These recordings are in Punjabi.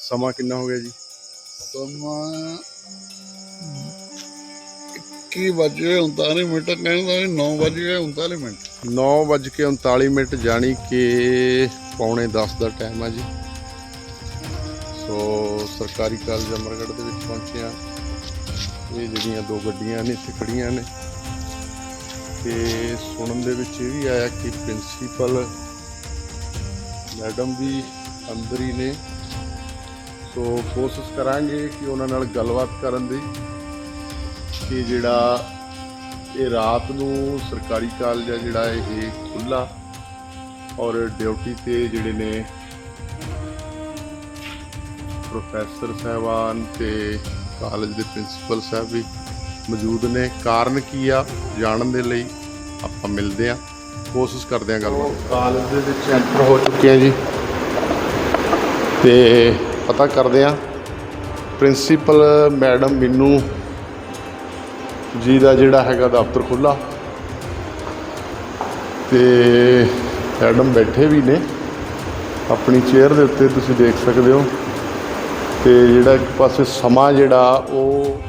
ਸਮਾਂ ਕਿੰਨਾ ਹੋ ਗਿਆ ਜੀ? ਸਮਾਂ 21 ਵਜੇ 39 ਮਿੰਟ ਕਹਿੰਦਾ 9 ਵਜੇ 39 ਮਿੰਟ। 9:39 ਮਿੰਟ ਜਾਣੀ ਕਿ ਪੌਣੇ 10 ਦਾ ਟਾਈਮ ਆ ਜੀ। ਸੋ ਸਰਕਾਰੀ ਕਾਲਜ ਅਮਰਗੜ੍ਹ ਦੇ ਵਿੱਚ ਪਹੁੰਚੇ ਆ ਇਹ ਜਿਹੜੀਆਂ ਦੋ ਗੱਡੀਆਂ ਨੇ ਇੱਥੇ ਖੜੀਆਂ ਨੇ। ਤੇ ਸੁਣਨ ਦੇ ਵਿੱਚ ਇਹ ਵੀ ਆਇਆ ਕਿ ਪ੍ਰਿੰਸੀਪਲ ਮੈਡਮ ਵੀ ਅੰਦਰ ਹੀ ਨੇ। ਸੋ ਕੋਸ਼ਿਸ਼ ਕਰਾਂਗੇ ਕਿ ਉਹਨਾਂ ਨਾਲ ਗੱਲਬਾਤ ਕਰਨ ਦੀ ਕਿ ਜਿਹੜਾ ਇਹ ਰਾਤ ਨੂੰ ਸਰਕਾਰੀ ਕਾਲਜ ਆ, ਜਿਹੜਾ ਇਹ ਖੁੱਲਾ ਔਰ ਡਿਊਟੀ ਤੇ ਜਿਹੜੇ ਨੇ ਪ੍ਰੋਫੈਸਰ ਸਾਹਿਬਾਨ ਤੇ ਕਾਲਜ ਦੇ ਪ੍ਰਿੰਸੀਪਲ ਸਾਹਿਬ ਵੀ ਮੌਜੂਦ ਨੇ। ਕਾਰਨ ਕੀ ਆ ਜਾਣਨ ਦੇ ਲਈ ਆਪਾਂ ਮਿਲਦੇ ਆ ਕੋਸ਼ਿਸ਼ ਕਰਦੇ ਆ ਗੱਲਬਾਤ। ਕਾਲਜ ਦੇ ਵਿੱਚ ਐਂਟਰ ਹੋ ਚੁੱਕੇ ਆ ਜੀ। ਤੇ ਪਤਾ ਕਰਦੇ ਆ ਪ੍ਰਿੰਸੀਪਲ ਮੈਡਮ ਮੈਨੂੰ ਜੀ ਦਾ ਜਿਹੜਾ ਹੈਗਾ ਦਫ਼ਤਰ ਖੁੱਲਾ ਤੇ ਮੈਡਮ ਬੈਠੇ ਵੀ ਨੇ। ਆਪਣੀ ਚੇਅਰ ਦੇ ਉੱਤੇ ਤੁਸੀਂ ਦੇਖ ਸਕਦੇ ਹੋ। ਤੇ ਜਿਹੜਾ ਇੱਕ ਪਾਸੇ ਸਮਾਂ ਜਿਹੜਾ, ਉਹ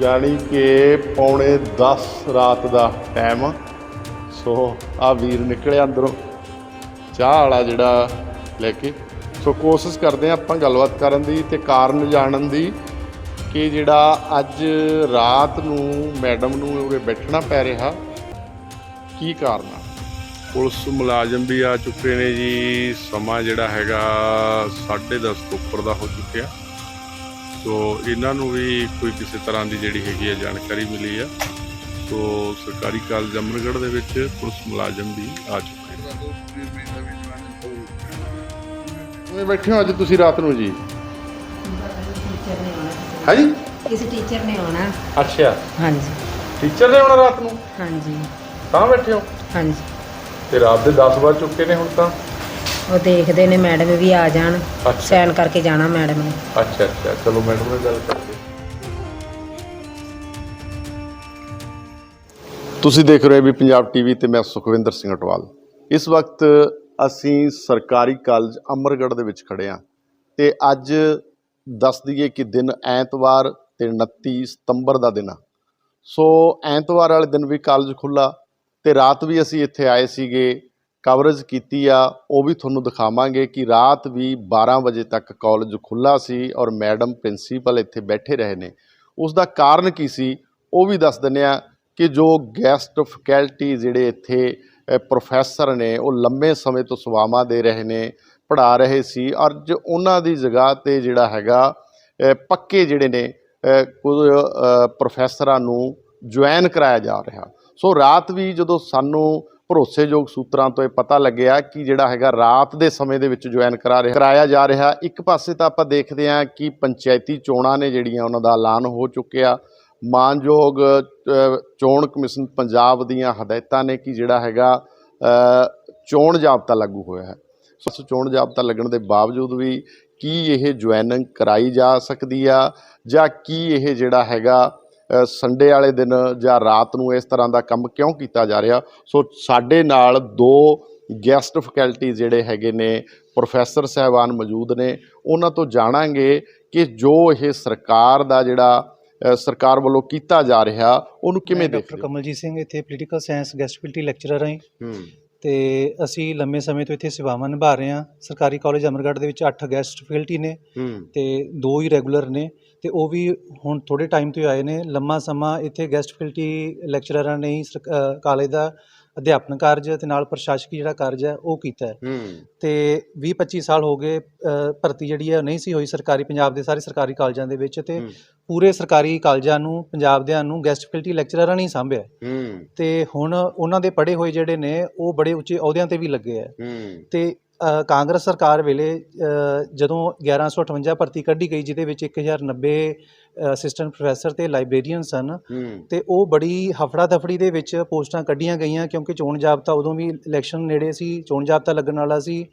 ਜਾਣੀ ਕਿ ਪੌਣੇ 10 ਰਾਤ ਦਾ ਟਾਈਮ ਸੋ ਆ ਵੀਰ ਨਿਕਲਿਆ ਅੰਦਰੋਂ। ਚਾਹ ਵਾਲਾ ਜਿਹੜਾ ਲੈ ਕੇ। ਸੋ ਕੋਸ਼ਿਸ਼ ਕਰਦੇ ਆ ਆਪਾਂ ਗੱਲਬਾਤ ਕਰਨ ਦੀ ਤੇ ਕਾਰਨ ਜਾਣਨ ਦੀ ਕਿ ਜਿਹੜਾ ਅੱਜ ਰਾਤ ਨੂੰ ਮੈਡਮ ਨੂੰ ਉਰੇ ਬੈਠਣਾ ਪੈ ਰਿਹਾ, ਕੀ ਕਾਰਨ ਆ? ਪੁਲਿਸ ਮੁਲਾਜ਼ਮ ਵੀ ਆ ਚੁੱਕੇ ਨੇ ਜੀ, ਸਮਾਂ ਜਿਹੜਾ ਹੈਗਾ 10:30 ਤੋਂ ਉੱਪਰ ਦਾ ਹੋ ਚੁੱਕਿਆ। ਸੋ ਇਹਨਾਂ ਨੂੰ ਵੀ ਕੋਈ ਕਿਸੇ ਤਰ੍ਹਾਂ ਦੀ ਜਿਹੜੀ ਹੈਗੀ ਆ ਜਾਣਕਾਰੀ ਮਿਲੀ ਆ। ਸੋ ਸਰਕਾਰੀ ਕਾਲਜ ਅਮਰਗੜ੍ਹ ਦੇ ਵਿੱਚ ਪੁਲਿਸ ਮੁਲਾਜ਼ਮ ਵੀ ਆ ਚੁੱਕੇ ਨੇ। ਕਿਵੇਂ ਬੈਠੇ ਹੋ ਅੱਜ ਤੁਸੀਂ ਰਾਤ ਨੂੰ ਜੀ? ਟੀਚਰ ਨੇ ਆਉਣਾ ਹੈ ਜੀ ਕਿਸੇ ਟੀਚਰ ਨੇ ਆਉਣਾ। ਅੱਛਾ। ਹਾਂਜੀ। ਟੀਚਰ ਨੇ ਆਉਣਾ ਰਾਤ ਨੂੰ? ਹਾਂਜੀ। ਤਾਂ ਬੈਠੇ ਹੋ? ਹਾਂਜੀ। ਤੇ ਰਾਤ ਦੇ 10 ਵਜ ਚੁੱਕੇ ਨੇ ਹੁਣ ਤਾਂ। ਉਹ ਦੇਖਦੇ ਨੇ ਮੈਡਮ ਵੀ ਆ ਜਾਣ। ਅੱਛਾ। ਸਾਈਨ ਕਰਕੇ ਜਾਣਾ ਮੈਡਮ ਨੇ। ਅੱਛਾ ਅੱਛਾ। ਚਲੋ ਮੈਡਮ ਨਾਲ ਗੱਲ ਕਰਦੇ। ਤੁਸੀਂ ਦੇਖ ਰਹੇ ਹੋ ਵੀ ਪੰਜਾਬ ਟੀਵੀ ਤੇ ਮੈਂ ਸੁਖਵਿੰਦਰ ਸਿੰਘ ਅਟਵਾਲ। ਇਸ ਵਕਤ ਅਸੀਂ ਸਰਕਾਰੀ ਕਾਲਜ ਅਮਰਗੜ੍ਹ ਦੇ ਵਿੱਚ ਖੜੇ ਹਾਂ ਤੇ ਅੱਜ ਦੱਸ ਦਈਏ ਕਿ ਦਿਨ ਐਤਵਾਰ ਤੇ 29 ਸਤੰਬਰ ਦਾ ਦਿਨ ਆ। ਸੋ ਐਤਵਾਰ ਵਾਲੇ ਦਿਨ ਵੀ ਕਾਲਜ ਖੁੱਲਾ ਤੇ ਰਾਤ ਵੀ ਅਸੀਂ ਇੱਥੇ ਆਏ ਸੀਗੇ ਕਵਰੇਜ ਕੀਤੀ ਆ, ਉਹ ਵੀ ਤੁਹਾਨੂੰ ਦਿਖਾਵਾਂਗੇ ਕਿ ਰਾਤ ਵੀ 12 ਵਜੇ ਤੱਕ ਕਾਲਜ ਖੁੱਲਾ ਸੀ ਔਰ ਮੈਡਮ ਪ੍ਰਿੰਸੀਪਲ ਇੱਥੇ ਬੈਠੇ ਰਹੇ ਨੇ। ਉਸ ਦਾ ਕਾਰਨ ਕੀ ਸੀ, ਉਹ ਵੀ ਦੱਸ ਦਿੰਦੇ ਆ ਕਿ ਜੋ ਗੈਸਟ ਫੈਕਲਟੀ ਜਿਹੜੇ ਇੱਥੇ ਪ੍ਰੋਫੈਸਰ ਨੇ ਉਹ ਲੰਮੇ ਸਮੇਂ ਤੋਂ ਸੇਵਾਵਾਂ ਦੇ ਰਹੇ ਨੇ, ਪੜ੍ਹਾ ਰਹੇ ਸੀ। ਔਰ ਜੋ ਉਹਨਾਂ ਦੀ ਜਗ੍ਹਾ ਤੇ ਜਿਹੜਾ ਹੈਗਾ ਪੱਕੇ ਜਿਹੜੇ ਨੇ ਕੁਝ ਪ੍ਰੋਫੈਸਰਾਂ ਨੂੰ ਜੁਆਇਨ ਕਰਾਇਆ ਜਾ ਰਿਹਾ। ਸੋ ਰਾਤ ਵੀ ਜਦੋਂ ਸਾਨੂੰ ਭਰੋਸੇਯੋਗ ਸੂਤਰਾਂ ਤੋਂ ਇਹ ਪਤਾ ਲੱਗਿਆ ਕਿ ਜਿਹੜਾ ਹੈਗਾ ਰਾਤ ਦੇ ਸਮੇਂ ਦੇ ਵਿੱਚ ਜੁਆਇਨ ਕਰਾ ਰਿਹਾ, ਕਰਾਇਆ ਜਾ ਰਿਹਾ, ਇੱਕ ਪਾਸੇ ਤਾਂ ਆਪਾਂ ਦੇਖਦੇ ਹਾਂ ਕਿ ਪੰਚਾਇਤੀ ਚੋਣਾਂ ਨੇ ਜਿਹੜੀਆਂ ਉਹਨਾਂ ਦਾ ਐਲਾਨ ਹੋ ਚੁੱਕਿਆ। ਮਾਨਯੋਗ ਚੋਣ ਕਮਿਸ਼ਨ ਪੰਜਾਬ ਦੀਆਂ ਹਦਾਇਤਾਂ ਨੇ ਕਿ ਜਿਹੜਾ ਹੈਗਾ ਚੋਣ ਜਾਬਤਾ ਲਾਗੂ ਹੋਇਆ ਹੈ। ਸੋ ਚੋਣ ਜਾਬਤਾ ਲੱਗਣ ਦੇ ਬਾਵਜੂਦ ਵੀ ਕੀ ਇਹ ਜੁਆਇਨਿੰਗ ਕਰਾਈ ਜਾ ਸਕਦੀ ਆ ਜਾਂ ਕੀ ਇਹ ਜਿਹੜਾ ਹੈਗਾ ਸੰਡੇ ਵਾਲੇ ਦਿਨ ਜਾਂ ਰਾਤ ਨੂੰ ਇਸ ਤਰ੍ਹਾਂ ਦਾ ਕੰਮ ਕਿਉਂ ਕੀਤਾ ਜਾ ਰਿਹਾ? ਸੋ ਸਾਡੇ ਨਾਲ ਦੋ ਗੈਸਟ ਫੈਕਲਟੀ ਜਿਹੜੇ ਹੈਗੇ ਨੇ, ਪ੍ਰੋਫੈਸਰ ਸਾਹਿਬਾਨ ਮੌਜੂਦ ਨੇ। ਉਹਨਾਂ ਤੋਂ ਜਾਣਾਂਗੇ ਕਿ ਜੋ ਇਹ ਸਰਕਾਰ ਦਾ ਜਿਹੜਾ ਸਰਕਾਰ ਵੱਲੋਂ ਕੀਤਾ ਜਾ ਰਿਹਾ ਉਹਨੂੰ ਕਿਵੇਂ ਮੈਂ ਦੇਖ ਡਾਕਟਰ ਕਮਲਜੀਤ ਸਿੰਘ ਇੱਥੇ ਪੋਲੀਟੀਕਲ ਸਾਇੰਸ ਗੈਸਟਿਬਿਲਿਟੀ ਲੈਕਚਰਰ ਹਾਂ ਤੇ ਅਸੀਂ ਲੰਮੇ ਸਮੇਂ ਤੋਂ ਇੱਥੇ ਸੇਵਾਵਾਂ ਨਿਭਾ ਰਹੇ ਹਾਂ। ਸਰਕਾਰੀ ਕਾਲਜ ਅਮਰਗੜ੍ਹ ਦੇ ਵਿੱਚ 8 ਗੈਸਟ ਫੈਕਲਟੀ ਨੇ ਤੇ ਦੋ ਹੀ ਰੈਗੂਲਰ ਨੇ। ਤੇ ਉਹ ਵੀ ਹੁਣ ਥੋੜੇ ਟਾਈਮ ਤੋਂ ਹੀ ਆਏ ਨੇ। ਲੰਮਾ ਸਮਾਂ ਇੱਥੇ ਗੈਸਟ ਫੈਕਲਟੀ ਲੈਕਚਰਰਾਂ ਨੇ ਹੀ ਸਰਕ- ਅ, ਕਾਲਜ ਦਾ ਅਧਿਆਪਨ ਕਾਰਜ ਤੇ ਨਾਲ ਪ੍ਰਸ਼ਾਸਕੀ ਜਿਹੜਾ ਕਾਰਜ ਹੈ ਉਹ ਕੀਤਾ ਹੈ। ਹੂੰ। ਤੇ 20 25 ਸਾਲ ਹੋ ਗਏ ਅ, ਭਰਤੀ ਜਿਹੜੀ ਹੈ ਉਹ ਨਹੀਂ ਸੀ ਹੋਈ ਸਰਕਾਰੀ ਪੰਜਾਬ ਦੇ ਸਾਰੇ ਸਰਕਾਰੀ ਕਾਲਜਾਂ ਦੇ ਵਿੱਚ ਤੇ ਹੂੰ। ਪੂਰੇ ਸਰਕਾਰੀ ਕਾਲਜਾਂ ਨੂੰ ਪੰਜਾਬ ਦਿਆਂ ਨੂੰ ਗੈਸਟ ਫੈਕਲਟੀ ਲੈਕਚਰਰਾਂ ਨੇ ਹੀ ਸਾਂਭਿਆ ਹੂੰ। ਤੇ ਹੁਣ ਉਹਨਾਂ ਦੇ ਪੜ੍ਹੇ ਹੋਏ ਜਿਹੜੇ ਨੇ ਉਹ ਬੜੇ ਉੱਚੇ ਅਹੁਦਿਆਂ ਤੇ ਵੀ ਲੱਗੇ ਆ ਹੂੰ। ਤੇ ਅ, ਕਾਂਗਰਸ ਸਰਕਾਰ ਵੇਲੇ ਅ, ਜਦੋਂ 1158 ਭਰਤੀ ਕੱਢੀ ਗਈ ਜਿਹਦੇ ਵਿੱਚ 1090 ਅਸਿਸਟੈਂਟ ਪ੍ਰੋਫੈਸਰ ਤੇ ਲਾਇਬ੍ਰੇਰੀਅਨ ਸਨ ਤੇ ਉਹ ਬੜੀ ਹਫੜਾ ਦਫੜੀ ਦੇ ਵਿੱਚ ਪੋਸਟਾਂ ਕੱਢੀਆਂ ਗਈਆਂ ਕਿਉਂਕਿ ਚੋਣ ਜਾਬਤਾ ਉਦੋਂ ਵੀ ਇਲੈਕਸ਼ਨ ਨੇੜੇ ਸੀ ਚੋਣ ਜਾਬਤਾ ਲੱਗਣ ਵਾਲਾ ਸੀ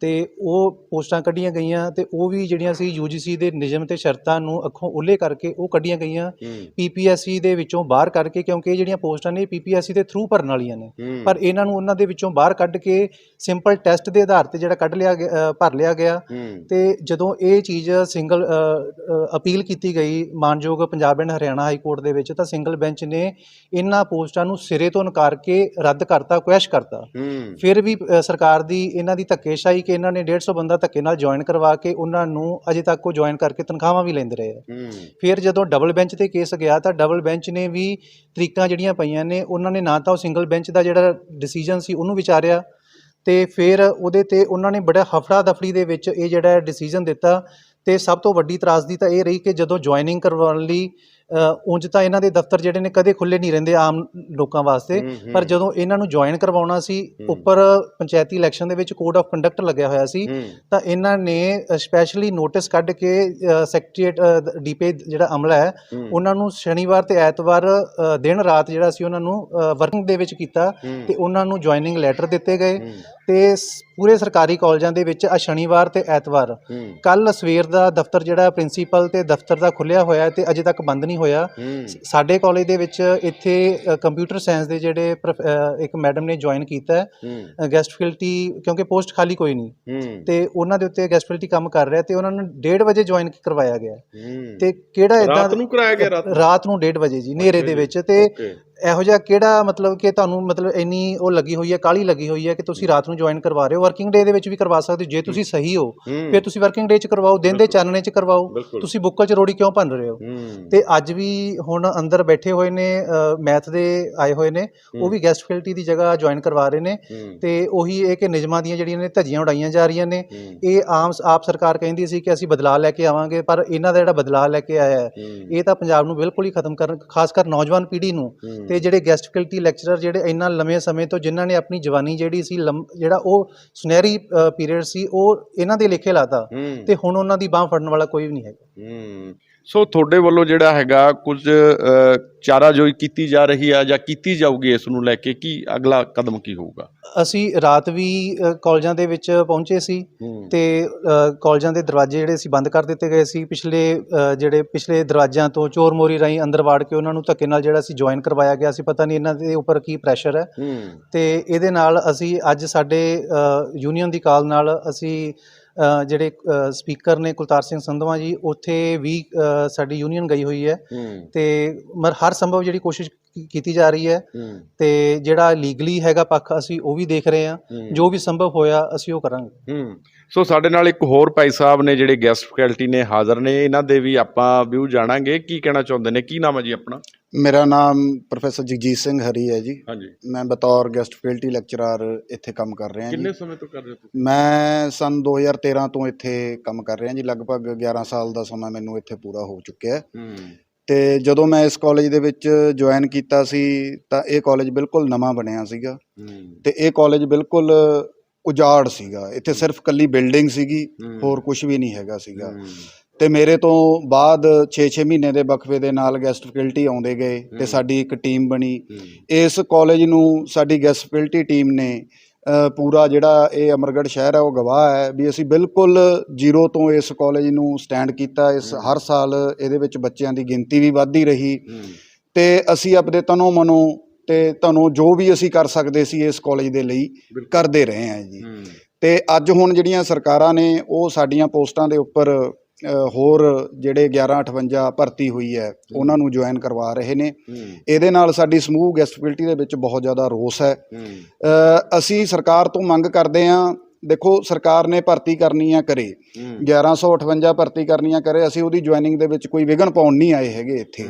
ਤੇ ਉਹ ਪੋਸਟਾਂ ਕੱਢੀਆਂ ਗਈਆਂ ਤੇ ਉਹ ਵੀ ਜਿਹੜੀਆਂ ਸੀ ਯੂਜੀਸੀ ਦੇ ਨਿਯਮ ਤੇ ਸ਼ਰਤਾਂ ਨੂੰ ਅੱਖੋਂ ਉੱਲੇ ਕਰਕੇ ਉਹ ਕੱਢੀਆਂ ਗਈਆਂ ਪੀਪੀਐਸਸੀ ਦੇ ਵਿੱਚੋਂ ਬਾਹਰ ਕੱਢ ਕੇ ਕਿਉਂਕਿ ਇਹ ਜਿਹੜੀਆਂ ਪੋਸਟਾਂ ਨੇ ਪੀਪੀਐਸਸੀ ਦੇ ਥਰੂ ਭਰਨ ਵਾਲੀਆਂ ਨੇ। ਪਰ ਇਹਨਾਂ ਨੂੰ ਉਹਨਾਂ ਦੇ ਵਿੱਚੋਂ ਬਾਹਰ ਕੱਢ ਕੇ ਸਿੰਪਲ ਟੈਸਟ ਦੇ ਆਧਾਰ ਤੇ ਜਿਹੜਾ ਕੱਢ ਲਿਆ ਭਰ ਲਿਆ ਗਿਆ ਤੇ ਜਦੋਂ ਇਹ ਚੀਜ਼ ਸਿੰਗਲ ਅਪੀਲ ਕੀਤੀ ਗਈ ਮਾਨਯੋਗ Punjab and Haryana high court ਦੇ ਵਿੱਚ ਤਾਂ ਸਿੰਗਲ ਬੈਂਚ ਨੇ ਇਹਨਾਂ ਪੋਸਟਾਂ ਨੂੰ ਸਿਰੇ ਤੋਂ ਨਕਾਰ ਕੇ ਰੱਦ ਕਰਤਾ ਕੁਐਸ਼ ਕਰਤਾ। ਫਿਰ ਵੀ ਸਰਕਾਰ ਦੀ ਇਹਨਾਂ ਦੀ ਧੱਕੇਸ਼ਾਹੀ ਕਿ ਇਹਨਾਂ ਨੇ 150 ਬੰਦਾ ਧੱਕੇ ਨਾਲ ਜੁਆਇਨ ਕਰਵਾ ਕੇ ਉਹਨਾਂ ਨੂੰ ਅਜੇ ਤੱਕ ਉਹ ਜੁਆਇਨ ਕਰਕੇ ਤਨਖਾਹਾਂ ਵੀ ਲੈਂਦੇ ਰਹੇ ਆ। ਫਿਰ ਜਦੋਂ ਡਬਲ ਬੈਂਚ ਤੇ ਕੇਸ ਗਿਆ ਤਾਂ ਡਬਲ ਬੈਂਚ ਨੇ ਵੀ ਤਰੀਕਾਂ ਜਿਹੜੀਆਂ ਪਈਆਂ ਨੇ ਉਹਨਾਂ ਨੇ ਨਾ ਤਾਂ ਉਹ ਸਿੰਗਲ ਬੈਂਚ ਦਾ ਜਿਹੜਾ ਡਿਸੀਜਨ ਸੀ ਉਹਨੂੰ ਵਿਚਾਰਿਆ ਤੇ ਫਿਰ ਉਹਦੇ ਤੇ ਉਹਨਾਂ ਨੇ ਬੜਾ ਹਫੜਾ ਦਫੜੀ ਦੇ ਵਿੱਚ ਇਹ ਜਿਹੜਾ ਡਿਸੀਜਨ ਦਿੱਤਾ ਤੇ ਸਭ ਤੋਂ ਵੱਡੀ ਤਰਾਸਦੀ ਤਾਂ ਇਹ ਰਹੀ ਕਿ ਜਦੋਂ ਜੁਆਇਨਿੰਗ ਕਰਵਾਉਣ ਲਈ ਉਂਝ ਤਾਂ ਇਹਨਾਂ ਦੇ ਦਫ਼ਤਰ ਜਿਹੜੇ ਨੇ ਕਦੇ ਖੁੱਲੇ ਨਹੀਂ ਰਹਿੰਦੇ ਆਮ ਲੋਕਾਂ ਵਾਸਤੇ। ਪਰ ਜਦੋਂ ਇਹਨਾਂ ਨੂੰ ਜੁਆਇਨ ਕਰਵਾਉਣਾ ਸੀ। ਉੱਪਰ ਪੰਚਾਇਤੀ ਇਲੈਕਸ਼ਨ ਦੇ ਵਿੱਚ ਕੋਡ ਆਫ ਕੰਡਕਟ ਲੱਗਿਆ ਹੋਇਆ ਸੀ ਤਾਂ ਇਹਨਾਂ ਨੇ ਸਪੈਸ਼ਲੀ ਨੋਟਿਸ ਕੱਢ ਕੇ ਸੈਕਟਰੀਏਟ ਡੀਪੇ ਜਿਹੜਾ ਅਮਲਾ ਹੈ। ਉਹਨਾਂ ਨੂੰ ਸ਼ਨੀਵਾਰ ਤੇ ਐਤਵਾਰ ਦਿਨ ਰਾਤ ਜਿਹੜਾ ਸੀ ਉਹਨਾਂ ਨੂੰ ਵਰਕਿੰਗ ਦੇ ਵਿੱਚ ਕੀਤਾ। ਤੇ ਉਹਨਾਂ ਨੂੰ ਜੁਆਇਨਿੰਗ ਲੈਟਰ ਦਿੱਤੇ ਗਏ। ਤੇ ਪੂਰੇ ਸਰਕਾਰੀ ਕਾਲਜਾਂ ਦੇ ਵਿੱਚ ਆ ਸ਼ਨੀਵਾਰ ਤੇ ਐਤਵਾਰ ਕੱਲ ਸਵੇਰ ਦਾ ਦਫ਼ਤਰ ਜਿਹੜਾ ਪ੍ਰਿੰਸੀਪਲ ਤੇ ਦਫ਼ਤਰ ਦਾ ਖੁੱਲਿਆ ਹੋਇਆ ਤੇ ਅਜੇ ਤੱਕ ਬੰਦ ਨਹੀਂ ਹੋਇਆ। ਸਾਡੇ ਕਾਲਜ ਦੇ ਵਿੱਚ ਇੱਥੇ ਕੰਪਿਊਟਰ ਸਾਇੰਸ ਦੇ ਜਿਹੜੇ ਇੱਕ ਮੈਡਮ ਨੇ ਜੁਆਇਨ ਕੀਤਾ ਹੈ। ਗੈਸਟ ਫੈਕਲਟੀ ਕਿਉਂਕਿ ਪੋਸਟ ਖਾਲੀ ਕੋਈ ਨਹੀਂ। ਤੇ ਉਹਨਾਂ ਦੇ ਉੱਤੇ ਗੈਸਟ ਫੈਕਲਟੀ ਕੰਮ ਕਰ ਰਿਹਾ ਤੇ ਉਹਨਾਂ ਨੂੰ 1:30 ਵਜੇ ਜੁਆਇਨ ਕਰਵਾਇਆ ਗਿਆ। ਤੇ ਕਿਹੜਾ ਇਦਾਂ ਰਾਤ ਨੂੰ ਕਰਾਇਆ ਗਿਆ ਰਾਤ ਨੂੰ? ਰਾਤ ਨੂੰ 1:30 ਵਜੇ ਜੀ ਹਨੇਰੇ ਦੇ ਵਿੱਚ ਤੇ। ਇਹੋ ਜਿਹਾ ਕਿਹੜਾ ਮਤਲਬ ਕਿ ਤੁਹਾਨੂੰ ਮਤਲਬ ਇੰਨੀ ਉਹ ਲੱਗੀ ਹੋਈ ਹੈ ਕਾਲੀ ਲੱਗੀ ਹੋਈ ਹੈ ਕਿ ਤੁਸੀਂ ਰਾਤ ਨੂੰ ਜੁਆਇਨ ਕਰਵਾ ਰਹੇ ਹੋ? ਵਰਕਿੰਗ ਡੇ ਦੇ ਵਿੱਚ ਵੀ ਕਰਵਾ ਸਕਦੇ ਹੋ। ਜੇ ਤੁਸੀਂ ਸਹੀ ਹੋ ਫਿਰ ਤੁਸੀਂ ਵਰਕਿੰਗ ਡੇ 'ਚ ਕਰਵਾਓ ਦਿਨ ਦੇ ਚਾਨਣੇ 'ਚ ਕਰਵਾਓ। ਤੁਸੀਂ ਬੁੱਕਲ 'ਚ ਰੋੜੀ ਕਿਉਂ ਭੰਨ ਰਹੇ ਹੋ? ਤੇ ਅੱਜ ਵੀ ਹੁਣ ਅੰਦਰ ਬੈਠੇ ਹੋਏ ਨੇ ਮੈਥ ਦੇ ਆਏ ਹੋਏ ਨੇ ਉਹ ਵੀ ਗੈਸਟ ਫੈਕਲਟੀ ਦੀ ਜਗ੍ਹਾ ਜੁਆਇਨ ਕਰਵਾ ਰਹੇ ਨੇ। ਤੇ ਉਹੀ ਇਹ ਕਿ ਨਿਯਮਾਂ ਦੀਆਂ ਜਿਹੜੀਆਂ ਨੇ ਧੱਜੀਆਂ ਉਡਾਈਆਂ ਜਾ ਰਹੀਆਂ ਨੇ। ਇਹ ਆਮ ਆਪ ਸਰਕਾਰ ਕਹਿੰਦੀ ਸੀ ਕਿ ਅਸੀਂ ਬਦਲਾਅ ਲੈ ਕੇ ਆਵਾਂਗੇ ਪਰ ਇਹਨਾਂ ਦਾ ਜਿਹੜਾ ਬਦਲਾਅ ਲੈ ਕੇ ਆਇਆ ਹੈ ਇਹ ਤਾਂ ਪੰਜਾਬ ਨੂੰ ਬਿਲਕੁਲ ਹੀ ਖਤਮ ਕਰਨ ਖਾਸ ਕਰ ਨੌਜਵਾਨ ਪੀੜ੍ਹੀ ਨੂੰ। ਤੇ ਜਿਹੜੇ ਗੈਸਟ ਫੈਕਲਟੀ ਲੈਕਚਰਰ ਜਿਹੜੇ ਇੰਨਾ ਲੰਮੇ ਸਮੇਂ ਤੋਂ ਜਿਨ੍ਹਾਂ ਨੇ ਆਪਣੀ ਜਵਾਨੀ ਜਿਹੜੀ ਸੀ ਲੰਮ- ਜਿਹੜਾ ਉਹ ਸੁਨਹਿਰੀ ਪੀਰੀਅਡ ਸੀ ਉਹ ਇਹਨਾਂ ਦੇ ਲੇਖੇ ਲਾਤਾ ਹੂੰ। ਤੇ ਹੁਣ ਉਹਨਾਂ ਦੀ ਬਾਹ ਫੜਨ ਵਾਲਾ ਕੋਈ ਵੀ ਨਹੀਂ ਹੈਗਾ। ਹੂੰ। ਸੋ ਤੁਹਾਡੇ ਵੱਲੋਂ ਜਿਹੜਾ ਹੈਗਾ ਕੁਝ ਅ, ਚਾਰਾਜੋਈ ਕੀਤੀ ਜਾ ਰਹੀ ਆ ਜਾਂ ਕੀਤੀ ਜਾਊਗੀ ਇਸ ਨੂੰ ਲੈ ਕੇ ਕੀ ਅਗਲਾ ਕਦਮ ਕੀ ਹੋਊਗਾ? ਅਸੀਂ ਰਾਤ ਵੀ ਕਾਲਜਾਂ ਦੇ ਵਿੱਚ ਪਹੁੰਚੇ ਸੀ ਤੇ ਕਾਲਜਾਂ ਦੇ ਦਰਵਾਜ਼ੇ ਜਿਹੜੇ ਸੀ ਬੰਦ ਕਰ ਦਿੱਤੇ ਗਏ ਸੀ। ਪਿਛਲੇ ਜਿਹੜੇ ਪਿਛਲੇ ਦਰਵਾਜ਼ਿਆਂ ਤੋਂ ਚੋਰ ਮੋਰੀ ਰਾਹੀਂ ਅੰਦਰ ਵਾੜ ਕੇ ਉਹਨਾਂ ਨੂੰ ਧੱਕੇ ਨਾਲ ਜਿਹੜਾ ਸੀ ਜੁਆਇਨ ਕਰਵਾਇਆ ਗਿਆ ਸੀ। ਪਤਾ ਨਹੀਂ ਇਹਨਾਂ ਦੇ ਉੱਪਰ ਕੀ ਪ੍ਰੈਸ਼ਰ ਹੈ। ਤੇ ਇਹਦੇ ਨਾਲ ਅਸੀਂ ਅੱਜ ਸਾਡੇ ਯੂਨੀਅਨ ਦੀ ਕਾਲ ਨਾਲ ਅਸੀਂ ਜਿਹੜੇ ਸਪੀਕਰ ਨੇ ਕੁਲਤਾਰ ਸਿੰਘ ਸੰਧਵਾ ਜੀ ਉੱਥੇ ਵੀ ਸਾਡੀ ਯੂਨੀਅਨ ਗਈ ਹੋਈ ਹੈ। ਤੇ ਮਰ ਹਰ ਸੰਭਵ ਜਿਹੜੀ ਕੋਸ਼ਿਸ਼ ਕੀਤੀ ਜਾ ਰਹੀ ਹੈ। ਤੇ ਜਿਹੜਾ ਲੀਗਲੀ ਹੈਗਾ ਪੱਖ ਅਸੀਂ ਉਹ ਵੀ ਦੇਖ ਰਹੇ ਹਾਂ। ਜੋ ਵੀ ਸੰਭਵ ਹੋਇਆ ਅਸੀਂ ਉਹ ਕਰਾਂਗੇ। ਸੋ ਸਾਡੇ ਨਾਲ ਇੱਕ ਹੋਰ ਭਾਈ ਸਾਹਿਬ ਨੇ ਜਿਹੜੇ ਗੈਸਟ ਫੈਕਲਟੀ ਨੇ ਹਾਜ਼ਰ ਨੇ ਇਹਨਾਂ ਦੇ ਵੀ ਆਪਾਂ ਵਿਊ ਜਾਣਾਂਗੇ। ਕੀ ਕਹਿਣਾ ਚਾਹੁੰਦੇ ਨੇ? ਕੀ ਨਾਮ ਹੈ ਜੀ ਆਪਣਾ? ਮੇਰਾ ਨਾਮ ਪ੍ਰੋਫੈਸਰ ਜਗਜੀਤ ਸਿੰਘ ਹਰੀ ਹੈ ਜੀ। ਹਾਂਜੀ। ਮੈਂ ਬਤੌਰ ਗੈਸਟ ਫੈਕਲਟੀ ਲੈਕਚਰਰ ਇੱਥੇ ਕੰਮ ਕਰ ਰਿਹਾ ਕਿੰਨੇ ਜੀ ਸਮੇਂ ਤੋਂ ਕਰ ਰਹੇ ਹੋ ਤੁਸੀਂ? ਮੈਂ ਸਨ 2013 ਤੋਂ ਇੱਥੇ ਕੰਮ ਕਰ ਰਿਹਾ ਜੀ। ਲਗਭਗ 11 ਸਾਲ ਦਾ ਸਮਾਂ ਮੈਨੂੰ ਇੱਥੇ ਪੂਰਾ ਹੋ ਚੁੱਕਿਆ ਹੈ। ਹੂੰ। ਤੇ ਜਦੋਂ ਮੈਂ ਇਸ ਕਾਲਜ ਦੇ ਵਿੱਚ ਜੁਆਇਨ ਕੀਤਾ ਸੀ ਤਾਂ ਇਹ ਕਾਲਜ ਬਿਲਕੁਲ ਨਵਾਂ ਬਣਿਆ ਸੀਗਾ। ਹੂੰ। ਤੇ ਇਹ ਕਾਲਜ ਬਿਲਕੁਲ ਉਜਾੜ ਸੀਗਾ। ਇੱਥੇ ਸਿਰਫ ਕੱਲੀ ਬਿਲਡਿੰਗ ਸੀਗੀ। ਹੋਰ ਕੁਝ ਵੀ ਨਹੀਂ ਹੈਗਾ ਸੀਗਾ। ਤੇ ਮੇਰੇ ਤੋਂ ਬਾਅਦ 6-6 ਮਹੀਨੇ ਦੇ ਵਕਫੇ ਦੇ ਨਾਲ ਗੈਸਟ ਫੈਕਲਟੀ ਆਉਂਦੇ ਗਏ। ਤੇ ਸਾਡੀ ਇੱਕ ਟੀਮ ਬਣੀ। ਇਸ ਕਾਲਜ ਨੂੰ ਸਾਡੀ ਗੈਸਟ ਫੈਕਲਟੀ ਟੀਮ ਨੇ ਪੂਰਾ ਜਿਹੜਾ ਇਹ ਅਮਰਗੜ੍ਹ ਸ਼ਹਿਰ ਹੈ ਉਹ ਗਵਾਹ ਹੈ ਵੀ ਅਸੀਂ ਬਿਲਕੁਲ ਜ਼ੀਰੋ ਤੋਂ ਇਸ ਕਾਲਜ ਨੂੰ ਸਟੈਂਡ ਕੀਤਾ। ਇਸ। ਹਰ ਸਾਲ ਇਹਦੇ ਵਿੱਚ ਬੱਚਿਆਂ ਦੀ ਗਿਣਤੀ ਵੀ ਵੱਧਦੀ ਰਹੀ। ਤੇ ਅਸੀਂ ਆਪਣੇ ਤਨੋਂ ਮਨੋਂ ਤੇ ਤੁਹਾਨੂੰ ਜੋ ਵੀ ਅਸੀਂ ਕਰ ਸਕਦੇ ਸੀ ਇਸ ਕਾਲਜ ਦੇ ਲਈ। ਕਰਦੇ ਰਹੇ ਹਾਂ ਜੀ। ਤੇ ਅੱਜ ਹੁਣ ਜਿਹੜੀਆਂ ਸਰਕਾਰਾਂ ਨੇ ਉਹ ਸਾਡੀਆਂ ਪੋਸਟਾਂ ਦੇ ਉੱਪਰ ਹੋਰ ਜਿਹੜੇ 1158 ਭਰਤੀ ਹੋਈ ਹੈ ਉਹਨਾਂ ਨੂੰ ਜੁਆਇਨ ਕਰਵਾ ਰਹੇ ਨੇ। ਇਹਦੇ ਨਾਲ ਸਾਡੀ ਸਮੂਹ ਗੈਸਟ ਫੈਕਲਟੀ ਦੇ ਵਿੱਚ ਬਹੁਤ ਜ਼ਿਆਦਾ ਰੋਸ ਹੈ। ਅਸੀਂ ਸਰਕਾਰ ਤੋਂ ਮੰਗ ਕਰਦੇ ਹਾਂ ਦੇਖੋ ਸਰਕਾਰ ਨੇ ਭਰਤੀ ਕਰਨੀ ਆ ਕਰੇ। ਹੂੰ। 1158 ਭਰਤੀ ਕਰਨੀ ਆ ਕਰੇ ਅਸੀਂ ਉਹਦੀ ਜੁਆਇਨਿੰਗ ਦੇ ਵਿੱਚ ਕੋਈ ਵਿਘਨ ਪਾਉਣ ਨਹੀਂ ਆਏ ਹੈਗੇ ਇੱਥੇ।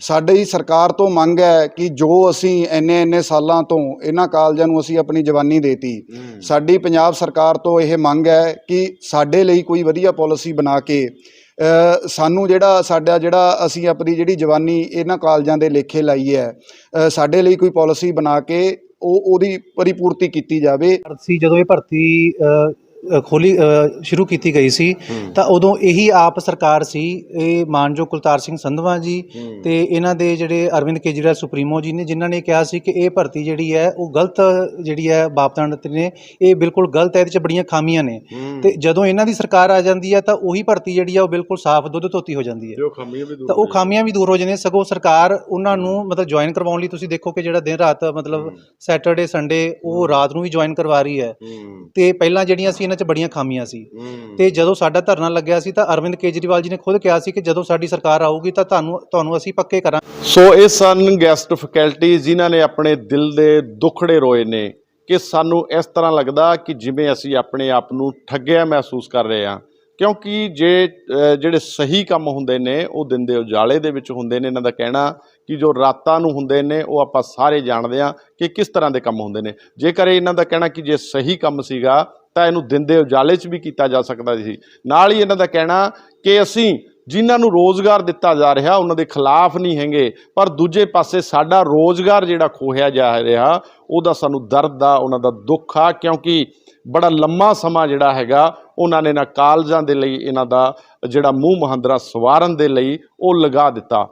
ਸਾਡੀ ਸਰਕਾਰ ਤੋਂ ਮੰਗ ਹੈ ਕਿ ਜੋ ਅਸੀਂ ਇੰਨੇ ਇੰਨੇ ਸਾਲਾਂ ਤੋਂ ਇਹਨਾਂ ਕਾਲਜਾਂ ਨੂੰ ਅਸੀਂ ਆਪਣੀ ਜਵਾਨੀ ਦੇਤੀ ਸਾਡੀ ਪੰਜਾਬ ਸਰਕਾਰ ਤੋਂ ਇਹ ਮੰਗ ਹੈ ਕਿ ਸਾਡੇ ਲਈ ਕੋਈ ਵਧੀਆ ਪਾਲਿਸੀ ਬਣਾ ਕੇ ਸਾਨੂੰ ਜਿਹੜਾ ਸਾਡਾ ਜਿਹੜਾ ਅਸੀਂ ਆਪਣੀ ਜਿਹੜੀ ਜਵਾਨੀ ਇਹਨਾਂ ਕਾਲਜਾਂ ਦੇ ਲੇਖੇ ਲਾਈ ਹੈ ਸਾਡੇ ਲਈ ਕੋਈ ਪਾਲਿਸੀ ਬਣਾ ਕੇ ਉਹ ਉਹਦੀ ਪਰਿਪੂਰਤੀ ਕੀਤੀ ਜਾਵੇ। ਸੀ ਜਦੋਂ ਇਹ ਭਰਤੀ ਅ, ਖੋਲੀ ਸ਼ੁਰੂ ਕੀਤੀ ਗਈ ਸੀ। ਤਾਂ ਉਦੋਂ ਇਹੀ ਆਪ ਸਰਕਾਰ ਸੀ ਇਹ ਮਾਨਯੋਗ ਕੁਲਤਾਰ ਸਿੰਘ ਸੰਧਵਾ ਜੀ ਤੇ ਇਹਨਾਂ ਦੇ ਜਿਹੜੇ ਅਰਵਿੰਦ ਕੇਜਰੀਵਾਲ ਸੁਪਰੀਮੋ ਜੀ ਨੇ ਜਿਨ੍ਹਾਂ ਨੇ ਕਿਹਾ ਸੀ ਕਿ ਇਹ ਭਰਤੀ ਜਿਹੜੀ ਹੈ ਉਹ ਗਲਤ ਜਿਹੜੀ ਹੈ ਬਾਪਤੰਡ ਨੇ। ਇਹ ਬਿਲਕੁਲ ਗਲਤ ਹੈ ਇਹਦੇ 'ਚ ਬੜੀਆਂ ਖਾਮੀਆਂ ਨੇ। ਤੇ ਜਦੋਂ ਇਹਨਾਂ ਦੀ ਸਰਕਾਰ ਆ ਜਾਂਦੀ ਹੈ ਤਾਂ ਉਹੀ ਭਰਤੀ ਜਿਹੜੀ ਹੈ ਉਹ ਬਿਲਕੁਲ ਸਾਫ਼ ਦੁੱਧ ਧੋਤੀ ਹੋ ਜਾਂਦੀ ਹੈ। ਜੋ ਖਾਮੀਆਂ ਵੀ ਦੂਰ ਤਾਂ ਉਹ ਖਾਮੀਆਂ ਵੀ ਦੂਰ ਹੋ ਜਾਂਦੀਆਂ। ਸਗੋਂ ਸਰਕਾਰ ਉਹਨਾਂ ਨੂੰ ਮਤਲਬ ਜੁਆਇਨ ਕਰਵਾਉਣ ਲਈ ਤੁਸੀਂ ਦੇਖੋ ਕਿ ਜਿਹੜਾ ਦਿਨ ਰਾਤ ਮਤਲਬ ਸੈਟਰਡੇ ਸੰਡੇ ਉਹ ਰਾਤ ਨੂੰ ਵੀ ਜੁਆਇਨ ਕਰਵਾ ਰਹੀ ਹੈ। ਤੇ ਪਹਿਲਾਂ ਜਿਹੜੀਆਂ ਸੀ ਇਹਨਾਂ 'ਚ ਬੜੀਆਂ ਖਾਮੀਆਂ ਸੀ। ਤੇ ਜਦੋਂ ਸਾਡਾ ਧਰਨਾ ਲੱਗਿਆ ਸੀ ਤਾਂ ਅਰਵਿੰਦ ਕੇਜਰੀਵਾਲ ਜੀ ਨੇ ਖੁਦ ਕਿਹਾ ਸੀ ਕਿ ਜਦੋਂ ਸਾਡੀ ਸਰਕਾਰ ਆਊਗੀ ਤਾਂ ਤੁਹਾਨੂੰ ਤੁਹਾਨੂੰ ਅਸੀਂ ਪੱਕੇ ਕਰਾਂਗੇ। ਸੋ ਇਹ ਸਨ ਗੈਸਟ ਫੈਕਲਟੀ ਜਿਨ੍ਹਾਂ ਨੇ ਆਪਣੇ ਦਿਲ ਦੇ ਦੁੱਖੜੇ ਰੋਏ ਨੇ ਕਿ ਸਾਨੂੰ ਇਸ ਤਰ੍ਹਾਂ ਲੱਗਦਾ ਕਿ ਜਿਵੇਂ ਅਸੀਂ ਆਪਣੇ ਆਪ ਨੂੰ ਠੱਗਿਆ ਮਹਿਸੂਸ ਕਰ ਰਹੇ ਹਾਂ। ਕਿਉਂਕਿ ਜੇ ਜਿਹੜੇ ਸਹੀ ਕੰਮ ਹੁੰਦੇ ਨੇ ਉਹ ਦਿਨ ਦੇ ਉਜਾਲੇ ਦੇ ਵਿੱਚ ਹੁੰਦੇ ਨੇ ਇਹਨਾਂ ਦਾ ਕਹਿਣਾ ਕਿ ਜੋ ਰਾਤਾਂ ਨੂੰ ਹੁੰਦੇ ਨੇ ਉਹ ਆਪਾਂ ਸਾਰੇ ਜਾਣਦੇ ਹਾਂ ਕਿ ਕਿਸ ਤਰ੍ਹਾਂ ਦੇ ਕੰਮ ਹੁੰਦੇ ਨੇ। ਜੇਕਰ ਇਹਨਾਂ ਦਾ ਕਹਿਣਾ ਕਿ ਜੇ ਸਹੀ ਕੰਮ ਸੀਗਾ ਤਾਂ ਇਹਨੂੰ ਦਿਨ ਦੇ ਉਜਾਲੇ 'ਚ ਵੀ ਕੀਤਾ ਜਾ ਸਕਦਾ ਸੀ। ਨਾਲ ਹੀ ਇਹਨਾਂ ਦਾ ਕਹਿਣਾ ਕਿ ਅਸੀਂ ਜਿਨ੍ਹਾਂ ਨੂੰ ਰੋਜ਼ਗਾਰ ਦਿੱਤਾ ਜਾ ਰਿਹਾ, ਉਹਨਾਂ ਦੇ ਖਿਲਾਫ ਨਹੀਂ ਹੈਗੇ, ਪਰ ਦੂਜੇ ਪਾਸੇ ਸਾਡਾ ਰੋਜ਼ਗਾਰ ਜਿਹੜਾ ਖੋਹਿਆ ਜਾ ਰਿਹਾ, ਉਹਦਾ ਸਾਨੂੰ ਦਰਦ ਆ ਉਹਨਾਂ ਦਾ ਦੁੱਖ ਆ, ਕਿਉਂਕਿ ਬੜਾ ਲੰਮਾ ਸਮਾਂ ਜਿਹੜਾ ਹੈਗਾ, ਉਹਨਾਂ ਨੇ ਨਾ ਕਾਲਜਾਂ ਦੇ ਲਈ ਇਹਨਾਂ ਦਾ ਜਿਹੜਾ ਮੂੰਹ ਮਹੰਦਰਾ ਸਵਾਰਨ ਦੇ ਲਈ ਉਹ ਲਗਾ ਦਿੱਤਾ।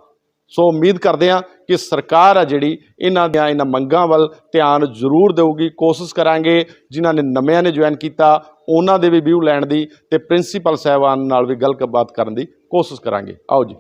ਸੋ ਉਮੀਦ ਕਰਦੇ ਹਾਂ ਕਿ ਸਰਕਾਰ ਆ ਜਿਹੜੀ ਇਹਨਾਂ ਦੀਆਂ, ਇਹਨਾਂ ਮੰਗਾਂ ਵੱਲ ਧਿਆਨ ਜ਼ਰੂਰ ਦੇਊਗੀ, ਕੋਸ਼ਿਸ਼ ਕਰਾਂਗੇ, ਜਿਨ੍ਹਾਂ ਨੇ ਨਵਿਆਂ ਨੇ ਜੁਆਇਨ ਕੀਤਾ, ਉਹਨਾਂ ਦੇ ਵੀ ਵਿਊ ਲੈਣ ਦੀ ਤੇ ਪ੍ਰਿੰਸੀਪਲ ਸਾਹਿਬਾਨ ਨਾਲ ਵੀ ਗੱਲਬਾਤ ਕਰਨ ਦੀ ਕੋਸ਼ਿਸ਼ ਕਰਾਂਗੇ। ਆਓ ਜੀ।